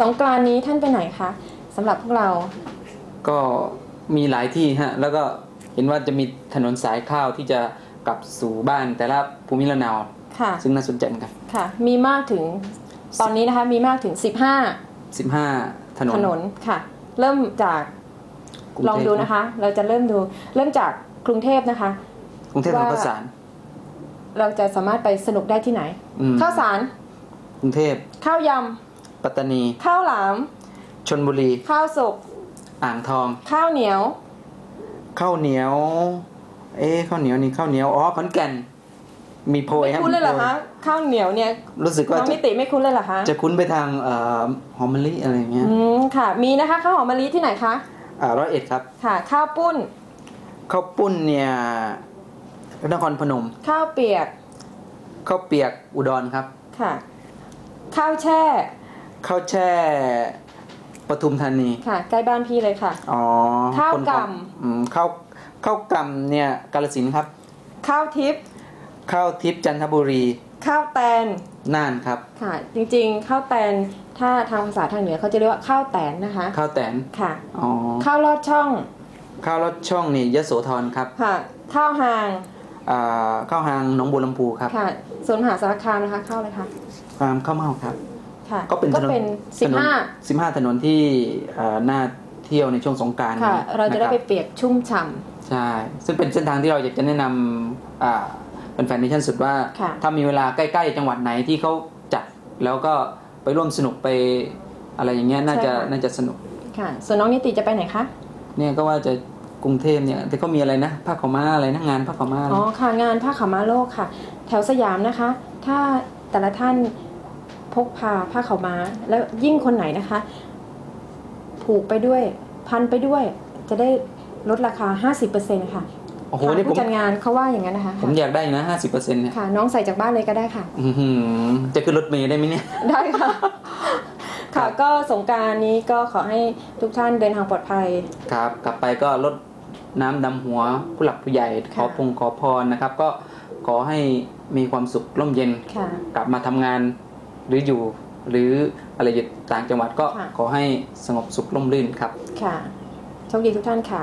สงกรานต์นี้ท่านไปไหนคะสำหรับพวกเราก็มีหลายที่ฮะแล้วก็เห็นว่าจะมีถนนสายข้าวที่จะกลับสู่บ้านแต่ละภูมิลำเนาค่ะ ซึ่งน่าสนใจเหมือนกันค่ะ มีมากถึงตอนนี้นะคะมีมากถึง 15ถน15นถนนค่ะ เริ่มจากกรุงเทพลองดูนะคะ เราจะเริ่มดูเริ่มจากกรุงเทพนะคะ กรุงเทพมหานครสารเราจะสามารถไปสนุกได้ที่ไหน อืมข้าวสารกรุงเทพข้าวย ปัตตานีำข้าวหลาม ชนบุรี ข้าวสุกอ่างทอง ข้าวเหนียว ข้าวเหนียว เอ๊ะข้าวเหนียวนี่ข้าวเหนียวอ๋อขอนแก่น มีโพยไม่ฮะคุ้นเลยเหรอมีโพคะข้าวเหนียวเนี่ยรู้สึกว่าน้องจะนิติไม่คุ้นเลยเหรอคะจะคุ้นไปทางเอ่อหอมมะลิอะไรอย่างเงี้ยอืมค่ะ มีนะคะข้าวหอมมะลิที่ไหนคะอ่าร้อยเอ็ดครับ ค่ะ ข้าวปุ้น ข้าวปุ้นเนี่ยนครพนม ข้าวเปียก ข้าวเปียกอุดรครับ ค่ะ ข้าวแช่ ข้าวแช่ปทุมธานีค่ะใกล้บ้านพี่เลยค่ะอ๋อข้าวคนของกำอืมข้าวข้าวกำเนี่ยกาลสินธุ์ครับ ข้าวทิพย์ข้าวทิพย์จันทบุรี ข้าวแตนน่านครับค่ะ จริงๆข้าวแตนถ้าทางภาษาทางเหนือเขาจะเรียกว่าข้าวแตนนะคะ ข้าวแตนค่ะอ๋อข้าวลอดช่อง ข้าวรสช่องนี่ยโสธรครับค่ะข้าวหางอ่าข้าวหางหนองบัวลำพูครับค่ะส่วนมหาสารคามนะคะข้าวอะไรคะความข้าวเม่าครับค่ะ ก็เป็นถนนเป็นสิบห้าสิบห้าถนนที่อ่าน่าเที่ยวในช่วงสงกรารค่ะ เราจะได้ไปนคบเปียกชุ่มฉ่ใช่ ซึ่งเป็นเส้นทางที่เราอยากจะแนะนำอ่าเป็นแฟนในชั้นสุดว่าค่ะถ้ามีเวลาใกล้ๆ จังหวัดไหนที่เขาจัดแล้วก็ไปร่วมสนุกไปอะไรอย่างเงี้ยน่าจะน่าจะสนุกำค่ะ ส่วนน้องนิติจะไปไหนคะ เนี่ยก็ว่าจะกรุงเทพเนี่ยแต่ก็มีอะไรนะผ้าขาวม้าอะไรนะงานผ้าขาวม้าอะไรอ๋อค่ะงานผ้าขาวม้าโลกค่ะ แถวสยามนะคะ ถ้าแต่ละท่าน พกพาผ้าขาวม้า แล้วยิ่งคนไหนนะคะ ผูกไปด้วย พันไปด้วย จะได้ลดราคา 50%ค่ะโอ้โหทางนี่ผมผู้จัดงานเขาว่าอย่างนั้นนะคะผมอยากได้นะห้าสิบเปอร์เซ็นต์เนี่ยค่ะ น้องใส่จากบ้านเลยก็ได้ค่ะ อื้อหือจะขึ้นรถเมล์ได้ไหมเนี่ย ได้ค่ะ ครัค่ะบ ก็สงกรารนี้ก็ขอให้ทุกท่านเดินทางปลอดภัย ครับ กลับไปก็ลดน้ำดำหัวผู้หลักผู้ใหญ่ขค่ะ อพงขอพรนะครับ ก็ขอให้มีความสุขร่มเย็น ค่ะ กลับมาทำงาน หรืออยู่หรืออะไรอยู่ต่างจังหวัดก็ค่ะขอให้สงบสุขร่มรื่นครับ ค่ะโชคดีทุกท่านค่ะ